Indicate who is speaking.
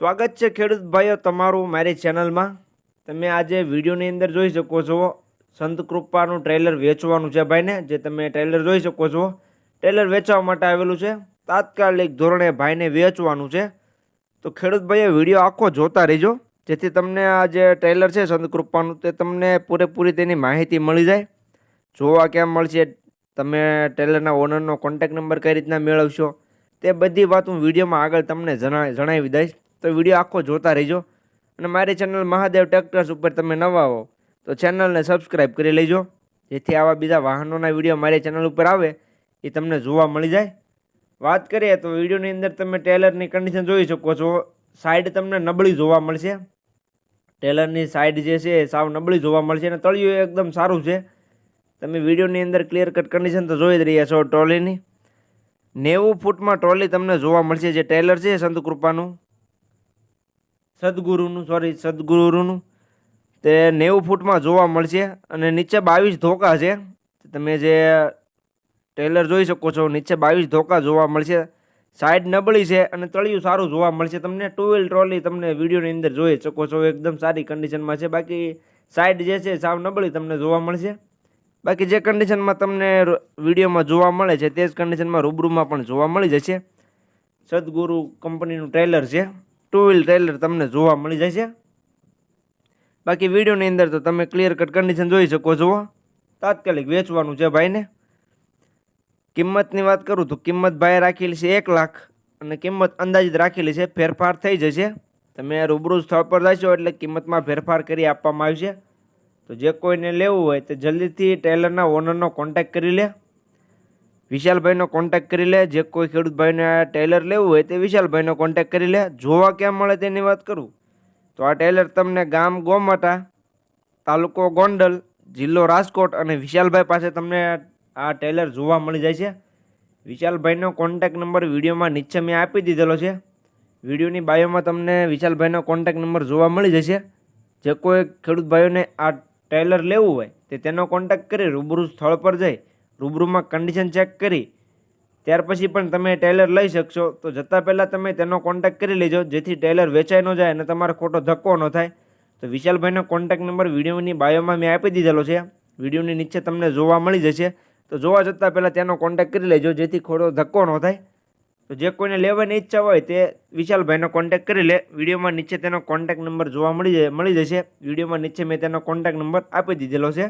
Speaker 1: સ્વાગત છે ખેડૂત ભાઈઓ તમારું મારી ચેનલમાં. તમે આજે વિડીયોની અંદર જોઈ શકો છો, સંત કૃપાનું ટ્રેલર વેચવાનું છે ભાઈને, જે તમે ટ્રેલર જોઈ શકો છો. ટ્રેલર વેચવા માટે આવેલું છે, તાત્કાલિક ધોરણે ભાઈને વેચવાનું છે. તો ખેડૂત ભાઈએ વીડિયો આખો જોતા રહેજો, જેથી તમને આ જે ટ્રેલર છે, સંત કૃપાનું, તે તમને પૂરેપૂરી તેની માહિતી મળી જાય. જોવા ક્યાં મળશે, તમે ટેલરના ઓનરનો કોન્ટેક નંબર કઈ રીતના મેળવશો, તે બધી વાત હું વિડીયોમાં આગળ તમને જણા જણાવી દઈશ. તો વીડિયો આખો જોતા રહેજો. અને મારી ચેનલ મહાદેવ ટ્રેક્ટર્સ ઉપર તમે નવા હો, તો ચેનલને સબસ્ક્રાઈબ કરી લેજો. જેથી આવા બીજા વાહનોના વીડિયો મારી ચેનલ ઉપર આવે, એ તમને જોવા મળી જાય. વાત કરીએ તો વિડીયોની અંદર તમે ટેલરની કન્ડિશન જોઈ શકો છો. સાઈડ તમને નબળી જોવા મળશે. ટેલરની સાઈડ જે છે એ સાવ નબળી જોવા મળશે અને તળિયું એકદમ સારું છે. તમે વિડીયોની અંદર ક્લિયર કટ કન્ડિશન તો જોઈ જ રહ્યા છો ટ્રોલીની નેવું ફૂટમાં ટ્રોલી તમને જોવા મળશે, જે ટેલર છે સંત કૃપાનું. સદગુરુનું સોરી સદગુરુનું તે નેવું ફૂટમાં જોવા મળશે અને નીચે બાવીસ ધોકા છે. તમે જે ટેલર જોઈ શકો છો, નીચે બાવીસ ધોકા જોવા મળશે. સાઈડ નબળી છે અને તળિયું સારું જોવા મળશે. તમને ટુ વ્હીલ ટ્રોલી તમને વિડીયોની અંદર જોઈ શકો છો, એકદમ સારી કન્ડિશનમાં છે. બાકી સાઈડ જે છે, સાવ નબળી તમને જોવા મળશે. બાકી જે કન્ડિશનમાં તમને વિડીયોમાં જોવા મળે છે, તે જ કન્ડિશનમાં રૂબરૂમાં પણ જોવા મળી જશે. સદગુરુ કંપનીનું ટ્રેલર છે. ટુ વ્હીલ ટ્રેલર તમને જોવા મળી જશે. બાકી વિડીયોની અંદર તો તમે ક્લિયર કટ કન્ડિશન જોઈ શકો છો. તાત્કાલિક વેચવાનું છે ભાઈને. કિંમતની વાત કરું તો કિંમત ભાઈએ રાખેલી છે એક લાખ અને કિંમત અંદાજિત રાખેલી છે ફેરફાર થઈ જશે. તમે રૂબરૂ સ્થળ પર જશો એટલે કિંમતમાં ફેરફાર કરી આપવામાં આવશે. તો જે કોઈને લેવું હોય તે જલ્દીથી ટેલરના ઓનરનો કોન્ટેક્ટ કરી લે. વિશાલભાઈનો કોન્ટેક્ટ કરી લે, જે કોઈ ખેડૂત ભાઈને આ ટેલર લેવું હોય તે વિશાલભાઈનો કોન્ટેક્ટ કરી લે, જોવા ક્યાં મળે તેની વાત કરું. તો આ ટેલર તમને ગામ ગોમાટા, તાલુકો ગોંડલ, જિલ્લો રાજકોટ અને વિશાલભાઈ પાસે તમને આ ટેલર જોવા મળી જાય છે. વિશાલભાઈનો કોન્ટેક્ટ નંબર વિડીયોમાં નીચે મેં આપી દીધેલો છે. વિડીયોની બાયોમાં તમને વિશાલભાઈનો કોન્ટેક્ટ નંબર જોવા મળી જશે. જે કોઈ ખેડૂત ભાઈઓને આ ટેલર લેવું હોય તે તેનો કોન્ટેક્ટ કરી રૂબરૂ સ્થળ પર જઈ રૂબરૂમાં કન્ડિશન ચેક કરી, ત્યાર પછી પણ તમે ટેલર લઈ શકશો. તો જતાં પહેલાં તમે તેનો કોન્ટેક્ટ કરી લેજો, જેથી ટેલર વેચાઈ ન જાય અને તમારો ખોટો ધક્કો ન થાય. તો વિશાલભાઈનો કોન્ટેક્ટ નંબર વિડીયોની બાયોમાં મેં આપી દીધેલો છે. વિડીયોની નીચે તમને જોવા મળી જશે. તો જોવા જતાં પહેલાં તેનો કોન્ટેક્ટ કરી લેજો, જેથી ખોટો ધક્કો ન થાય. તો જે કોઈને લેવાની ઈચ્છા હોય તે વિશાલભાઈનો કોન્ટેક્ટ કરી લે. વિડીયોમાં નીચે તેનો કોન્ટેક્ટ નંબર જોવા મળી મળી જશે. વિડીયોમાં નીચે મેં તેનો કોન્ટેક્ટ નંબર આપી દીધેલો છે.